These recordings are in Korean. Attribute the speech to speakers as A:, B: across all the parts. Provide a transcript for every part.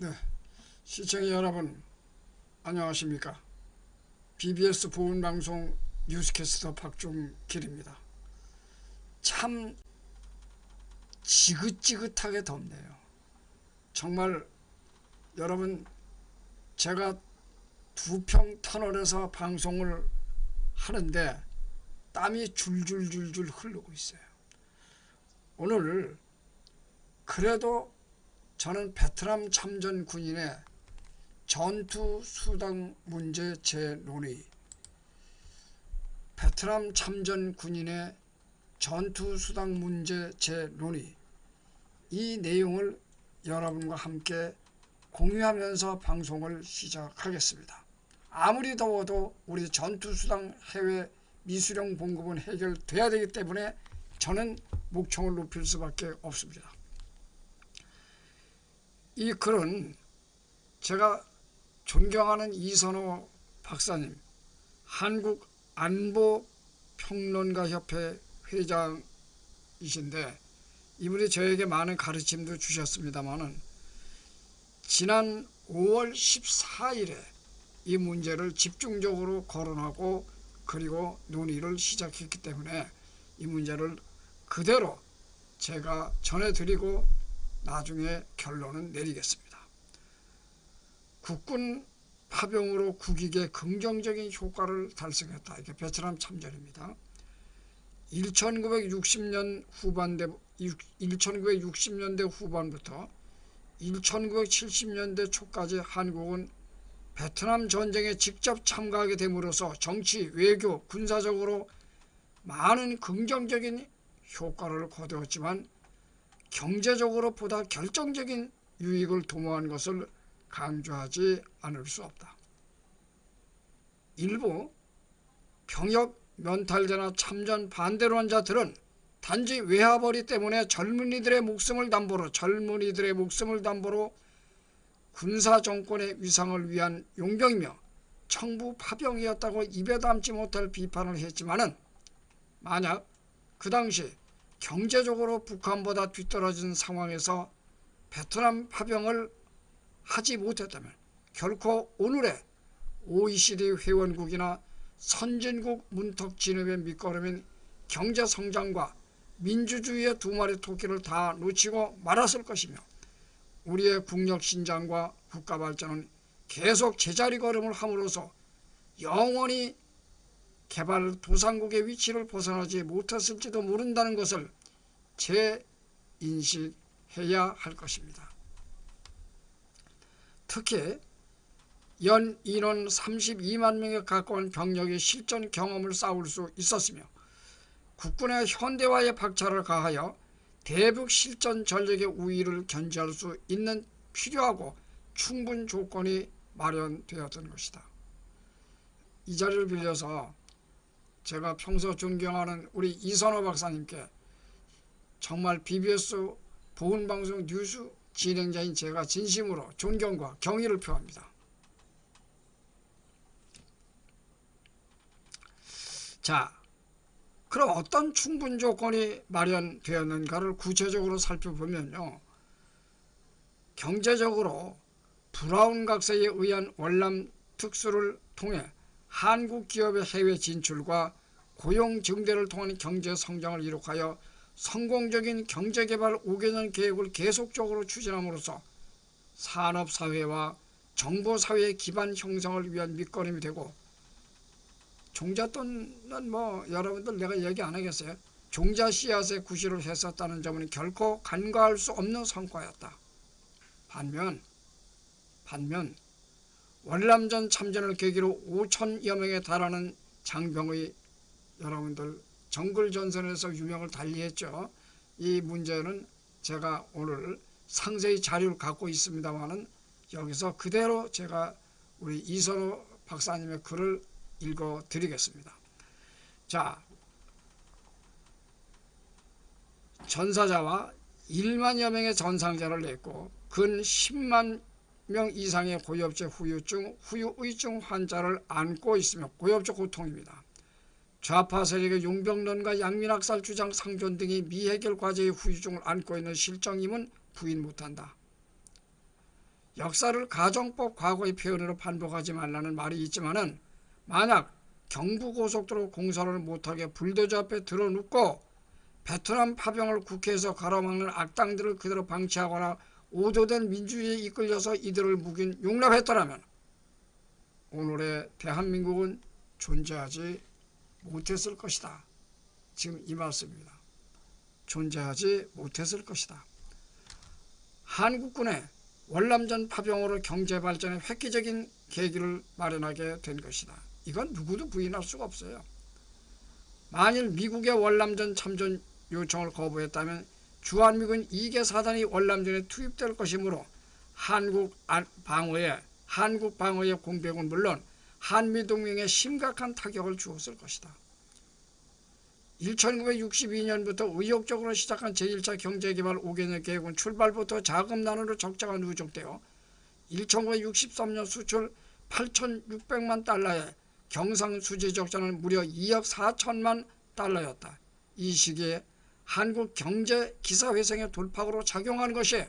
A: 네, 시청자 여러분 안녕하십니까? BBS 보훈방송 뉴스캐스터 박종길입니다. 참 지긋지긋하게 덥네요. 정말 여러분 제가 두평 터널에서 방송을 하는데 땀이 줄줄줄줄 흐르고 있어요. 오늘 그래도 저는 베트남 참전 군인의 전투 수당 문제 재논의 베트남 참전 군인의 전투 수당 문제 재논의 이 내용을 여러분과 함께 공유하면서 방송을 시작하겠습니다. 아무리 더워도 우리 전투 수당 해외 미수령 봉급은 해결돼야 되기 때문에 저는 목청을 높일 수밖에 없습니다. 이 글은 제가 존경하는 이선호 박사님, 한국 안보평론가 협회 회장이신데 이분이 저에게 많은 가르침도 주셨습니다마는 지난 5월 14일에 이 문제를 집중적으로 거론하고 그리고 논의를 시작했기 때문에 이 문제를 그대로 제가 전해드리고 나중에 결론은 내리겠습니다. 국군 파병으로 국익에 긍정적인 효과를 달성했다. 이게 베트남 참전입니다. 1960년 후반대 1960년대 후반부터 1970년대 초까지 한국은 베트남 전쟁에 직접 참가하게 됨으로써 정치, 외교, 군사적으로 많은 긍정적인 효과를 거두었지만 경제적으로 보다 결정적인 유익을 도모한 것을 강조하지 않을 수 없다. 일부 병역 면탈자나 참전 반대론자들은 단지 외화벌이 때문에 젊은이들의 목숨을 담보로 젊은이들의 목숨을 담보로 군사 정권의 위상을 위한 용병이며 청부 파병이었다고 입에 담지 못할 비판을 했지만은 만약 그 당시 경제적으로 북한보다 뒤떨어진 상황에서 베트남 파병을 하지 못했다면 결코 오늘의 OECD 회원국이나 선진국 문턱 진입의 밑거름인 경제성장과 민주주의의 두 마리 토끼를 다 놓치고 말았을 것이며 우리의 국력 신장과 국가 발전은 계속 제자리 걸음을 함으로써 영원히 개발 도상국의 위치를 벗어나지 못했을지도 모른다는 것을 재인식해야 할 것입니다. 특히 연 인원 32만 명에 가까운 병력의 실전 경험을 쌓을 수 있었으며 국군의 현대화의 박차를 가하여 대북 실전 전력의 우위를 견지할 수 있는 필요하고 충분 조건이 마련되었던 것이다. 이 자리를 빌려서 제가 평소 존경하는 우리 이선호 박사님께 정말 BBS 보훈방송 뉴스 진행자인 제가 진심으로 존경과 경의를 표합니다. 자, 그럼 어떤 충분 조건이 마련되었는가를 구체적으로 살펴보면요. 경제적으로 브라운 각서에 의한 월남 특수를 통해 한국 기업의 해외 진출과 고용 증대를 통한 경제 성장을 이룩하여 성공적인 경제개발 5개년 계획을 계속적으로 추진함으로써 산업사회와 정보사회의 기반 형성을 위한 밑거름이 되고 종잣돈은 뭐 여러분들 내가 얘기 안 하겠어요. 종자 씨앗의 구실을 했었다는 점은 결코 간과할 수 없는 성과였다. 반면 반면 월남전 참전을 계기로 5천여 명에 달하는 장병의 여러분들 정글전선에서 유명을 달리했죠. 이 문제는 제가 오늘 상세히 자료를 갖고 있습니다만은 여기서 그대로 제가 우리 이선호 박사님의 글을 읽어 드리겠습니다. 자, 전사자와 1만여 명의 전상자를 냈고 근 10만 명 이상의 고엽제 후유증, 후유의증 환자를 안고 있으며 고엽제 고통입니다. 좌파 세력의 용병론과 양민학살 주장 상존 등이 미해결 과제의 후유증을 안고 있는 실정임은 부인 못한다. 역사를 가정법 과거의 표현으로 반복하지 말라는 말이 있지만은 만약 경부고속도로 공사를 못하게 불도저 앞에 들어눕고 베트남 파병을 국회에서 가로막는 악당들을 그대로 방치하거나 오도된 민주주의에 이끌려서 이들을 묵인 용납했더라면 오늘의 대한민국은 존재하지 못했을 것이다. 지금 이 말씀입니다. 존재하지 못했을 것이다. 한국군의 월남전 파병으로 경제 발전에 획기적인 계기를 마련하게 된 것이다. 이건 누구도 부인할 수가 없어요. 만일 미국의 월남전 참전 요청을 거부했다면 주한미군 2개 사단이 월남전에 투입될 것이므로 한국 방어에 한국 방어의 공백은 물론 한미동맹에 심각한 타격을 주었을 것이다. 1962년부터 의욕적으로 시작한 제1차 경제개발 5개년 계획은 출발부터 자금난으로 적자가 누적되어 1963년 수출 8,600만 달러에 경상수지 적자는 무려 2억 4천만 달러였다. 이 시기에 한국 경제 기사회생의 돌파구로 작용한 것이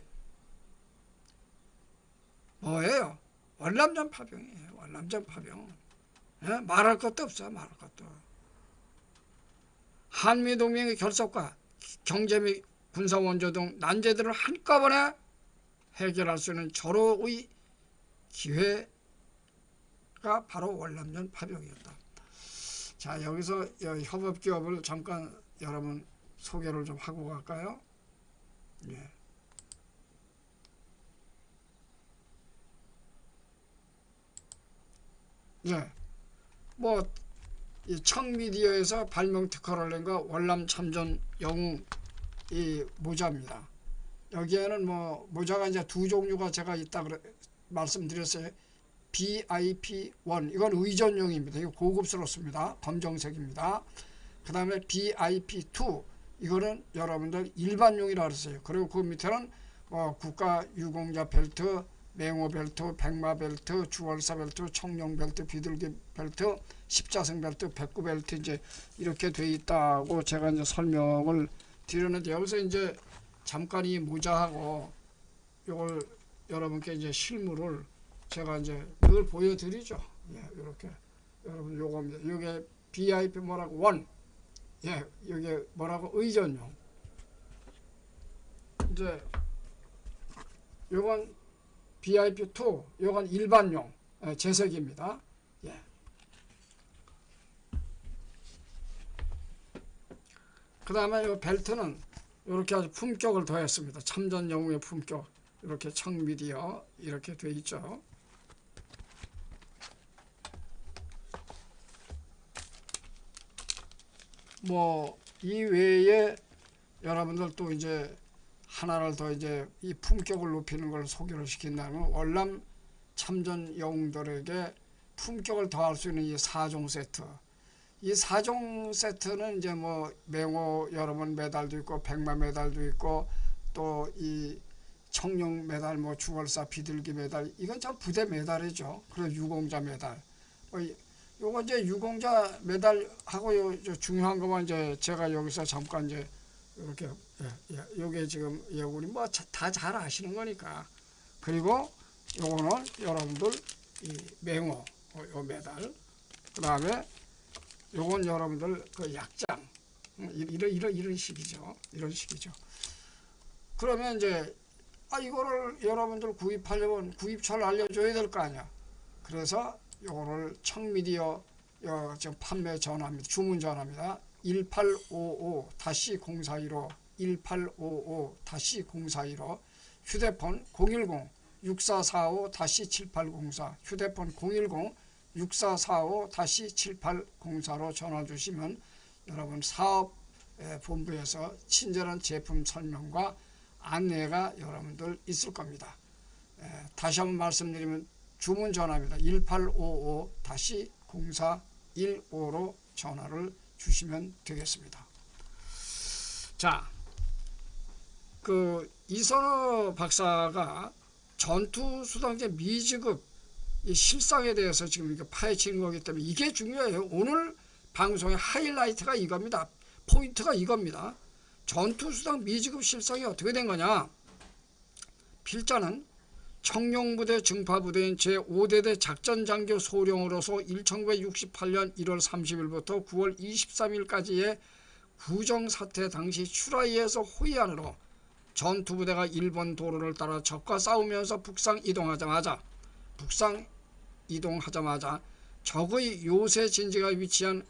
A: 뭐예요? 월남전 파병이에요. 월남전 파병. 예? 말할 것도 없어요. 말할 것도. 한미동맹의 결속과 경제 및 군사 원조 등 난제들을 한꺼번에 해결할 수 있는 절호의 기회가 바로 월남전 파병이었다. 자 여기서 협업기업을 잠깐 여러분 소개를 좀 하고 갈까요? 예. 예. 뭐, 이 청미디어에서 발명 특허를 낸 거 월남 참전 영웅 이 모자입니다. 여기에는 뭐 모자가 이제 두 종류가 제가 있다 그래 말씀드렸어요. BIP1 이건 의전용입니다. 이거 고급스럽습니다. 검정색입니다. 그 다음에 BIP2 이거는 여러분들 일반용이라 그랬어요. 그리고 그 밑에는 뭐 국가 유공자 벨트, 맹호 벨트, 백마 벨트, 주월사 벨트, 청룡 벨트, 비둘기 벨트, 십자성 벨트, 백구 벨트 이제 이렇게 돼 있다고 제가 이제 설명을 드렸는데 여기서 이제 잠깐 이 모자하고 이걸 여러분께 이제 실물을 제가 이제 늘 보여드리죠. 예, 이렇게 여러분 요겁니다. 이게 BIP 뭐라고 원. 예, 이게 뭐라고 의전용. 이제 요건 BIP2, 요건 일반용 예, 재색입니다. 예. 그 다음에 이 벨트는 이렇게 아주 품격을 더했습니다. 참전 영웅의 품격. 이렇게 청미디어 이렇게 돼 있죠. 뭐 이 외에 여러분들 또 이제 하나를 더 이제 이 품격을 높이는 걸 소개를 시킨다면 월남 참전 영웅들에게 품격을 더할 수 있는 이 4종 세트. 이 4종 세트는 이제 뭐 맹호 여러분 메달도 있고 백마 메달도 있고 또 이 청룡 메달 뭐 주월사 비둘기 메달 이건 참 부대 메달이죠. 그리고 유공자 메달. 뭐 요거 이제 유공자 메달하고 요 중요한 것만 이제 제가 여기서 잠깐 이제 이렇게 예, 예, 요게 지금 예, 우리 뭐 다 잘 아시는 거니까. 그리고 요거는 여러분들 이 맹호 어, 요 메달. 그 다음에 요건 여러분들 그 약장. 음, 이런 이런 이런 식이죠. 이런 식이죠. 그러면 이제 아 이거를 여러분들 구입하려면 구입처를 알려줘야 될 거 아니야. 그래서 요거를 청미디어 어, 지금 판매 전화입니다. 주문 전화입니다. 1855-0415 1855-0415 휴대폰 010-6445-7804 휴대폰 010-6445-7804로 전화 주시면 여러분 사업 본부에서 친절한 제품 설명과 안내가 여러분들 있을 겁니다. 다시 한번 말씀드리면 주문 전화입니다. 1855-0415로 전화를 주시면 되겠습니다. 자, 그 이선호 박사가 전투 수당제 미지급 실상에 대해서 지금 이게 파헤치는 거기 때문에 이게 중요해요. 오늘 방송의 하이라이트가 이겁니다. 포인트가 이겁니다. 전투 수당 미지급 실상이 어떻게 된 거냐? 필자는 청룡부대 증파부대인 제5대대 작전장교 소령으로서 1968년 1월 30일부터 9월 23일까지의 구정사태 당시 추라이에서 호위안으로 전투부대가 일본 도로를 따라 적과 싸우면서 북상 이동하자마자 북상 이동하자마자 적의 요새 진지가 위치한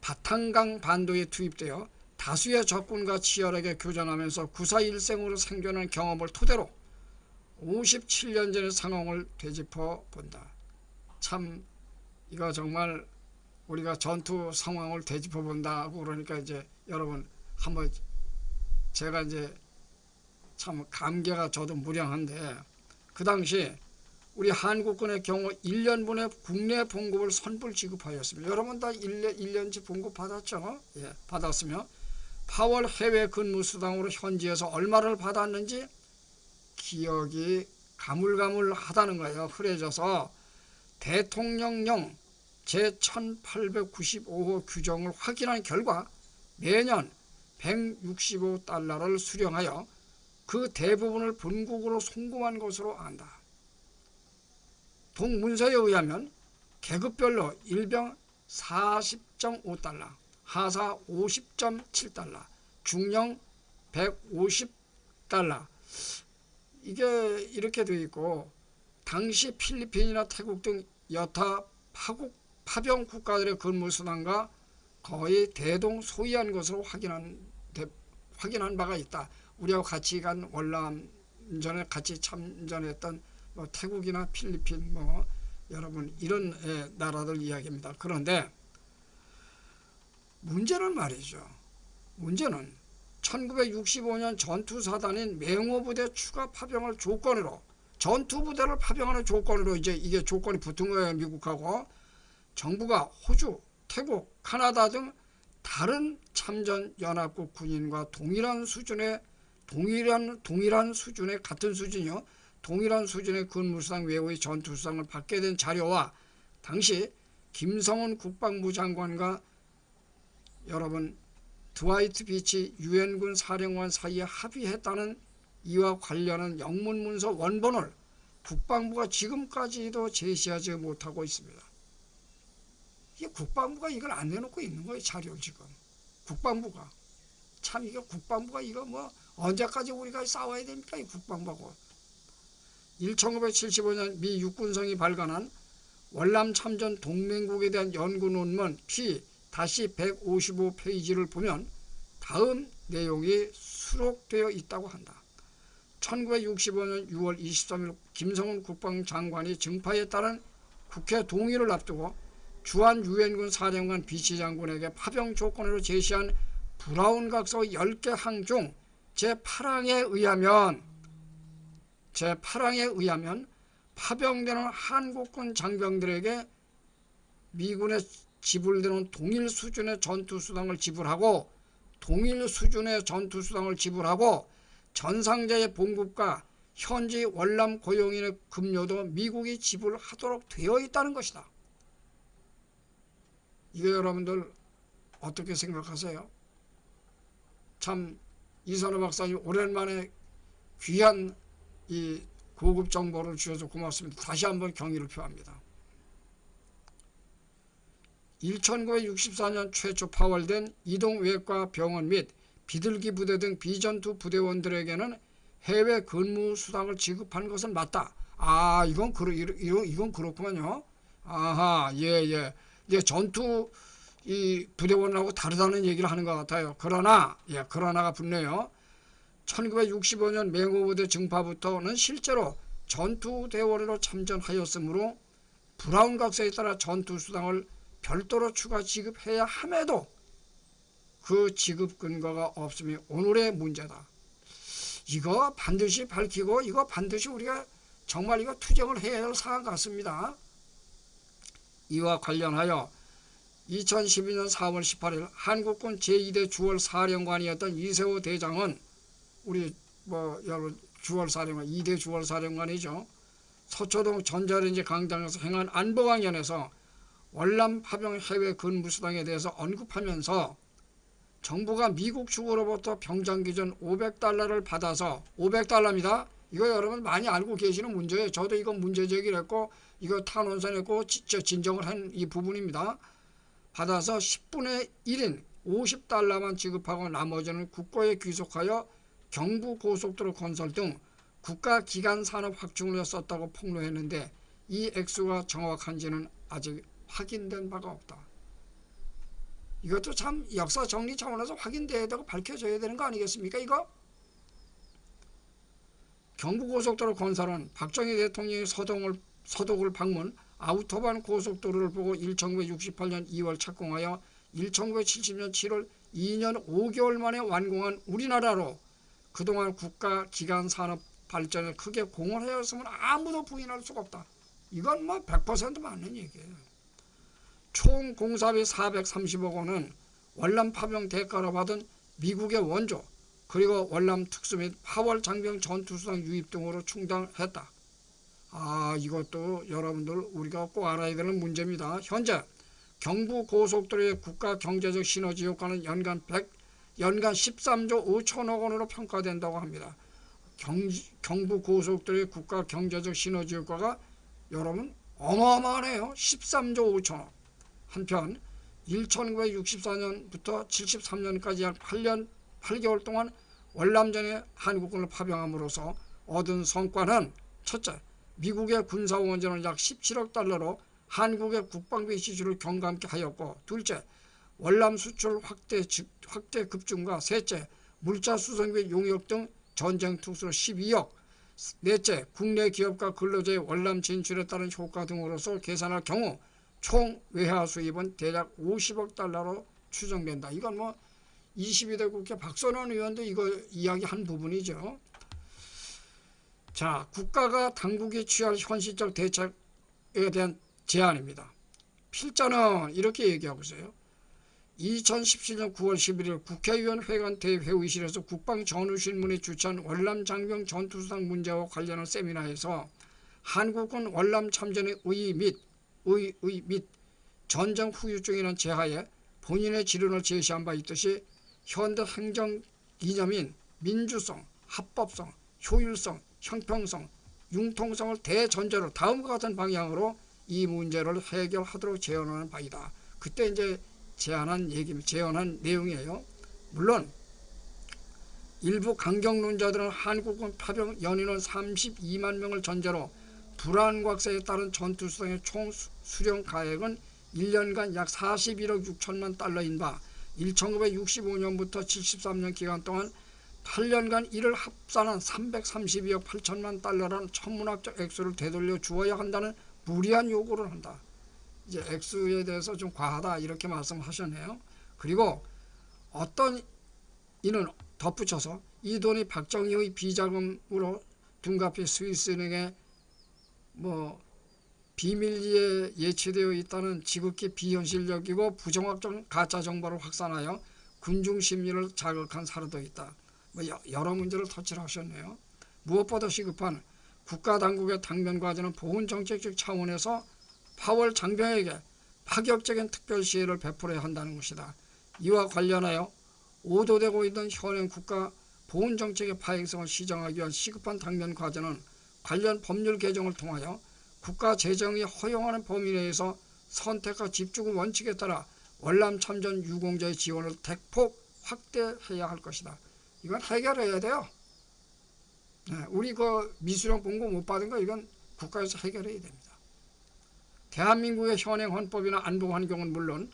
A: 바탕강 반도에 투입되어 다수의 적군과 치열하게 교전하면서 구사일생으로 생존한 경험을 토대로 57년 전의 상황을 되짚어 본다. 참 이거 정말 우리가 전투 상황을 되짚어 본다고 그러니까 이제 여러분 한번 제가 이제 참 감개가 저도 무량한데 그 당시 우리 한국군의 경우 1년분의 국내 봉급을 선불 지급하였습니다. 여러분 다 1년, 1년치 봉급 받았죠? 예, 받았으며 8월 해외 근무 수당으로 현지에서 얼마를 받았는지 기억이 가물가물하다는 거예요. 흐려져서 대통령령 제1895호 규정을 확인한 결과 매년 165달러를 수령하여 그 대부분을 본국으로 송금한 것으로 안다. 동문서에 의하면 계급별로 일병 40.5달러, 하사 50.7달러, 중령 150달러. 이게 이렇게 되어 있고 당시 필리핀이나 태국 등 여타 파국 파병 국가들의 근무 수단과 거의 대동 소이한 것으로 확인한 대, 확인한 바가 있다. 우리하고 같이 간 월남전에 같이 참전했던 뭐 태국이나 필리핀 뭐 여러분 이런 예, 나라들 이야기입니다. 그런데 문제는 말이죠. 문제는 1965년 전투사단인 맹호부대 추가 파병을 조건으로 전투부대를 파병하는 조건으로 이제 이게 조건이 붙은 거예요. 미국하고 정부가 호주, 태국, 카나다 등 다른 참전 연합국 군인과 동일한 수준의 동일한 동일한 수준의 같은 수준이요. 동일한 수준의 근무수당 외의 전투수당을 받게 된 자료와 당시 김성훈 국방부 장관과 여러분 드와이트 비치 유엔군 사령관 사이에 합의했다는 이와 관련한 영문문서 원본을 국방부가 지금까지도 제시하지 못하고 있습니다. 이게 국방부가 이걸 안 내놓고 있는 거예요 자료를 지금. 국방부가. 참 이게 국방부가 이거 뭐 언제까지 우리가 싸워야 됩니까 이 국방부하고. 1975년 미 육군성이 발간한 월남 참전 동맹국에 대한 연구 논문 P 다시 155페이지를 보면 다음 내용이 수록되어 있다고 한다. 1965년 6월 23일 김성훈 국방장관이 증파에 따른 국회 동의를 앞두고 주한 유엔군 사령관 비치 장군에게 파병 조건으로 제시한 브라운 각서 10개 항 중 제8항에 의하면 제8항에 의하면 파병되는 한국군 장병들에게 미군에 지불되는 동일 수준의 전투수당을 지불하고 동일 수준의 전투수당을 지불하고 전상자의 봉급과 현지 월남 고용인의 급료도 미국이 지불하도록 되어 있다는 것이다. 이거 여러분들 어떻게 생각하세요? 참 이선호 박사님 오랜만에 귀한 이 고급 정보를 주셔서 고맙습니다. 다시 한번 경의를 표합니다. 1964년 최초 파월된 이동외과 병원 및 비둘기 부대 등 비전투 부대원들에게는 해외 근무 수당을 지급한 것은 맞다. 아, 이건 그러 이건, 이건 그렇구만요. 아하, 예, 예. 이제 전투 이 부대원하고 다르다는 얘기를 하는 것 같아요. 그러나, 예, 그러나가 붙네요. 1965년 맹호부대 증파부터는 실제로 전투 대원으로 참전하였으므로 브라운 각서에 따라 전투 수당을 별도로 추가 지급해야 함에도 그 지급 근거가 없으면 오늘의 문제다. 이거 반드시 밝히고 이거 반드시 우리가 정말 이거 투쟁을 해야 할 사안 같습니다. 이와 관련하여 2012년 4월 18일 한국군 제2대 주월 사령관이었던 이세호 대장은 우리 뭐 여러분 주월 사령관 2대 주월 사령관이죠. 서초동 전자레인지 강당에서 행한 안보강연에서 월남 파병 해외 근무 수당에 대해서 언급하면서 정부가 미국 측으로부터 병장 기준 500달러를 받아서 500달러입니다. 이거 여러분 많이 알고 계시는 문제예요. 저도 이거 문제 제기를 했고 이거 탄원서냈고 진정을 한 이 부분입니다. 받아서 10분의 1인 50달러만 지급하고 나머지는 국고에 귀속하여 경부 고속도로 건설 등 국가 기간 산업 확충을 썼다고 폭로했는데 이 액수가 정확한지는 아직 확인된 바가 없다. 이것도 참 역사 정리 차원에서 확인돼야 되고 밝혀져야 되는 거 아니겠습니까? 이거 경부고속도로 건설은 박정희 대통령이 서동을, 서독을 방문 아우토반 고속도로를 보고 1968년 2월 착공하여 1970년 7월 2년 5개월 만에 완공한 우리나라로 그동안 국가 기간 산업 발전에 크게 공헌하였음을 아무도 부인할 수가 없다. 이건 뭐 100% 맞는 얘기예요. 총 공사비 430억 원은 월남 파병 대가로 받은 미국의 원조 그리고 월남 특수 및 파월 장병 전투수당 유입 등으로 충당했다. 아 이것도 여러분들 우리가 꼭 알아야 되는 문제입니다. 현재 경부 고속도로의 국가 경제적 시너지 효과는 연간 100 연간 13조 5천억 원으로 평가된다고 합니다. 경, 경부 고속도로의 국가 경제적 시너지 효과가 여러분 어마어마하네요. 13조 5천억. 한편 1964년부터 73년까지 약 8년 8개월 동안 월남전에 한국군을 파병함으로써 얻은 성과는 첫째, 미국의 군사원전을 약 17억 달러로 한국의 국방비 지출을 경감케 하였고 둘째, 월남 수출 확대, 확대 급증과 셋째, 물자 수송 및 용역 등 전쟁 투수로 12억 넷째, 국내 기업과 근로자의 월남 진출에 따른 효과 등으로서 계산할 경우 총 외화 수입은 대략 50억 달러로 추정된다. 이건 뭐 22대 국회 박선원 의원도 이거 이야기한 부분이죠. 자, 국가가 당국이 취할 현실적 대책에 대한 제안입니다. 필자는 이렇게 얘기하고 있어요. 2017년 9월 11일 국회의원 회관 대 회의실에서 국방전후신문이 주최한 월남 장병 전투수당 문제와 관련한 세미나에서 한국군 월남 참전의 의의 및, 의, 의 및 전쟁 후유증이라는 제하에 본인의 지론을 제시한 바 있듯이 현대 행정 이념인 민주성, 합법성, 효율성, 형평성, 융통성을 대전제로 다음과 같은 방향으로 이 문제를 해결하도록 제안하는 바이다. 그때 이제 제안한 얘기, 제안한 내용이에요. 물론 일부 강경론자들은 한국군 파병 연인원 32만 명을 전제로 불안곽사에 따른 전투수당의 총 수령 가액은 1년간 약 41억 6천만 달러인 바 1965년부터 73년 기간 동안 8년간 이를 합산한 332억 8천만 달러라는 천문학적 액수를 되돌려 주어야 한다는 무리한 요구를 한다. 이제 액수에 대해서 좀 과하다 이렇게 말씀하셨네요. 그리고 어떤 이는 덧붙여서 이 돈이 박정희의 비자금으로 둔갑해 스위스은행에 뭐 비밀리에 예치되어 있다는 지극히 비현실적이고 부정확적 가짜 정보를 확산하여 군중 심리를 자극한 사례도 있다. 뭐 여러 문제를 터치를 하셨네요. 무엇보다 시급한 국가 당국의 당면 과제는 보훈 정책적 차원에서 파월 장병에게 파격적인 특별 시혜를 베풀어야 한다는 것이다. 이와 관련하여 오도되고 있는 현행 국가 보훈 정책의 파행성을 시정하기 위한 시급한 당면 과제는 관련 법률 개정을 통하여 국가 재정이 허용하는 범위 내에서 선택과 집중 원칙에 따라 월남 참전 유공자의 지원을 대폭 확대해야 할 것이다. 이건 해결해야 돼요. 네, 우리 그 미수령 본고 못 받은 거 이건 국가에서 해결해야 됩니다. 대한민국의 현행 헌법이나 안보 환경은 물론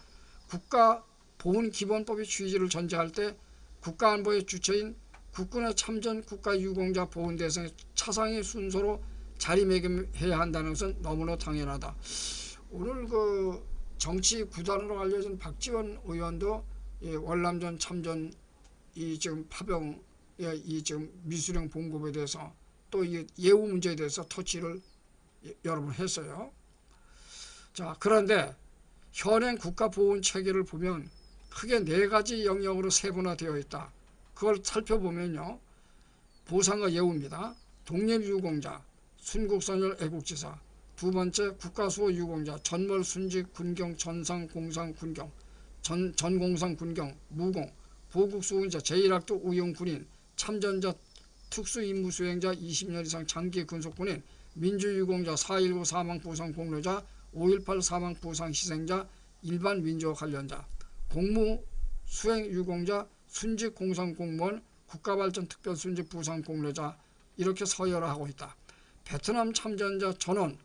A: 국가 보훈 기본법의 취지를 전제할 때 국가 안보의 주체인 국군의 참전 국가 유공자 보훈 대상의 차상의 순서로 자리매김해야 한다는 것은 너무나 당연하다. 오늘 그 정치 구단으로 알려진 박지원 의원도 예, 월남전 참전 이 지금 파병 이 지금 미수령 봉급에 대해서 또이 예우 문제에 대해서 터치를 여러 번 했어요. 자 그런데 현행 국가보훈 체계를 보면 크게 네 가지 영역으로 세분화되어 있다. 그걸 살펴보면요. 보상과 예우입니다. 독립유공자, 순국선열 애국지사 두 번째 국가수호 유공자 전몰 순직 군경 전상 공상 군경 전, 전공상 군경 무공 보국수호자 제1학도 우용 군인 참전자 특수임무 수행자 20년 이상 장기 근속군인 민주유공자 4.19 사망 부상 공로자 5.18 사망 부상 희생자 일반 민주화 관련자 공무 수행 유공자 순직 공상 공무원 국가발전 특별 순직 부상 공로자 이렇게 서열화하고 있다. 베트남 참전자 전원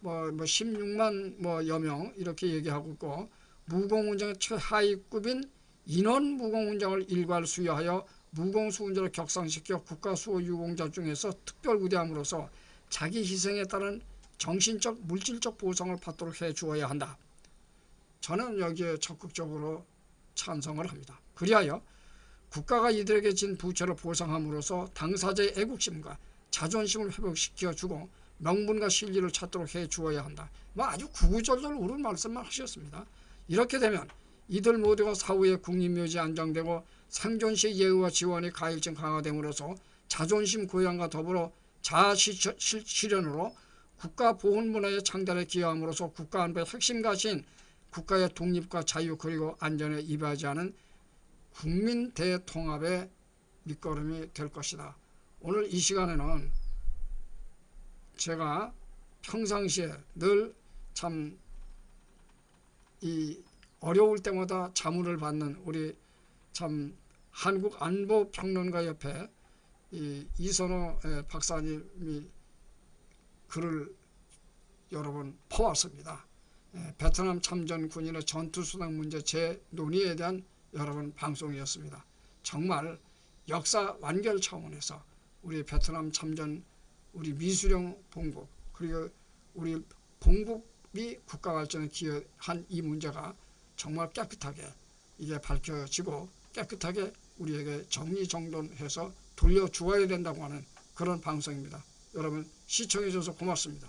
A: 뭐, 뭐 16만 뭐 여 명 이렇게 얘기하고 있고 무공훈장의 최하위급인 인원 무공훈장을 일괄 수여하여 무공수훈자를 격상시켜 국가수호유공자 중에서 특별우대함으로써 자기 희생에 따른 정신적 물질적 보상을 받도록 해 주어야 한다. 저는 여기에 적극적으로 찬성을 합니다. 그리하여 국가가 이들에게 진 부채를 보상함으로써 당사자의 애국심과 자존심을 회복시켜 주고 명분과 실리를 찾도록 해 주어야 한다. 뭐 아주 구구절절 옳은 말씀만 하셨습니다. 이렇게 되면 이들 모두가 사후에 국립묘지 안정되고 생존시 예의와 지원이 가일증 강화됨으로써 자존심 고양과 더불어 자아 실- 실- 실현으로 국가 보훈 문화의 창달에 기여함으로써 국가 안보의 핵심 가치인 국가의 독립과 자유 그리고 안전에 이바지하는 국민 대통합의 밑거름이 될 것이다. 오늘 이 시간에는 제가 평상시에 늘 참 이 어려울 때마다 자문을 받는 우리 참 한국 안보 평론가 협회 이 이선호 예, 박사님이 글을 여러 번 퍼왔습니다. 예, 베트남 참전 군인의 전투 수당 문제 재논의에 대한 여러 번 방송이었습니다. 정말 역사 완결 차원에서 우리 베트남 참전 우리 미수령 본국 그리고 우리 본국이 국가 발전에 기여한 이 문제가 정말 깨끗하게 이게 밝혀지고 깨끗하게 우리에게 정리정돈해서 돌려주어야 된다고 하는 그런 방송입니다. 여러분 시청해 주셔서 고맙습니다.